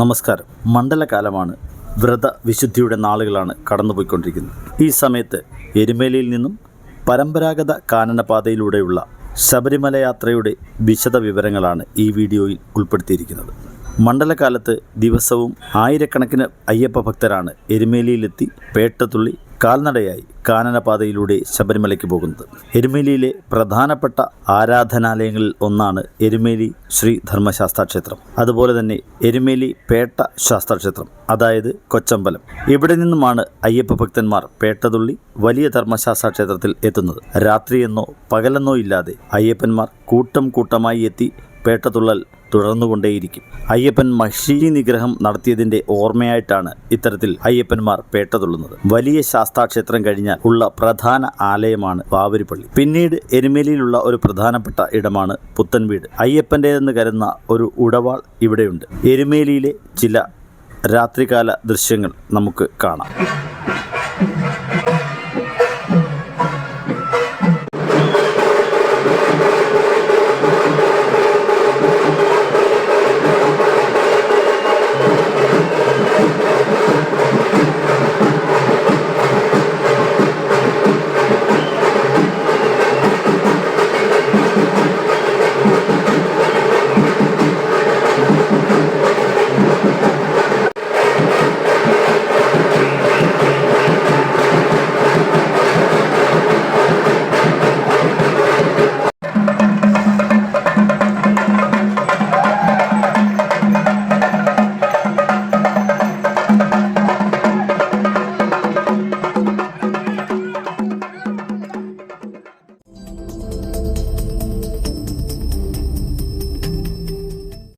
നമസ്കാരം. മണ്ഡലകാലമാണ് വ്രത വിശുദ്ധിയുടെ നാളുകളാണ് കടന്നുപോയിക്കൊണ്ടിരിക്കുന്നത്. ഈ സമയത്ത് എരുമേലിയിൽ നിന്നും പരമ്പരാഗത കാനനപാതയിലൂടെയുള്ള ശബരിമല യാത്രയുടെ വിശദ വിവരങ്ങളാണ് ഈ വീഡിയോയിൽ ഉൾപ്പെടുത്തിയിരിക്കുന്നത്. മണ്ഡലകാലത്ത് ദിവസവും ആയിരക്കണക്കിന് അയ്യപ്പ ഭക്തരാണ് എരുമേലിയിലെത്തി പേട്ടതുള്ളി കാൽനടയായി കാനനപാതയിലൂടെ ശബരിമലയ്ക്ക് പോകുന്നത്. എരുമേലിയിലെ പ്രധാനപ്പെട്ട ആരാധനാലയങ്ങളിൽ ഒന്നാണ് എരുമേലി ശ്രീ ധർമ്മശാസ്ത്ര ക്ഷേത്രം അതുപോലെ തന്നെ എരുമേലി പേട്ട ശാസ്താക്ഷേത്രം അതായത് കൊച്ചമ്പലം. ഇവിടെ നിന്നുമാണ് അയ്യപ്പ ഭക്തന്മാർ പേട്ടതുള്ളി വലിയ ധർമ്മശാസ്ത്ര ക്ഷേത്രത്തിൽ എത്തുന്നത്. രാത്രിയെന്നോ പകലെന്നോ ഇല്ലാതെ അയ്യപ്പന്മാർ കൂട്ടം കൂട്ടമായി എത്തി പേട്ടതുള്ളൽ തുടർന്നുകൊണ്ടേയിരിക്കും. അയ്യപ്പൻ മഷി നിഗ്രഹം നടത്തിയതിന്റെ ഓർമ്മയായിട്ടാണ് ഇത്തരത്തിൽ അയ്യപ്പന്മാർ പേട്ടതുള്ളുന്നത് വലിയ ശാസ്താക്ഷേത്രം കഴിഞ്ഞാൽ ഉള്ള പ്രധാന ആലയമാണ് വാവരിപ്പള്ളി പിന്നീട് എരുമേലിയിലുള്ള ഒരു പ്രധാനപ്പെട്ട ഇടമാണ് പുത്തൻവീട് അയ്യപ്പന്റേതെന്ന് കരുതുന്ന ഒരു ഉടവാൾ ഇവിടെയുണ്ട്. എരുമേലിയിലെ ചില രാത്രികാല ദൃശ്യങ്ങൾ നമുക്ക് കാണാം.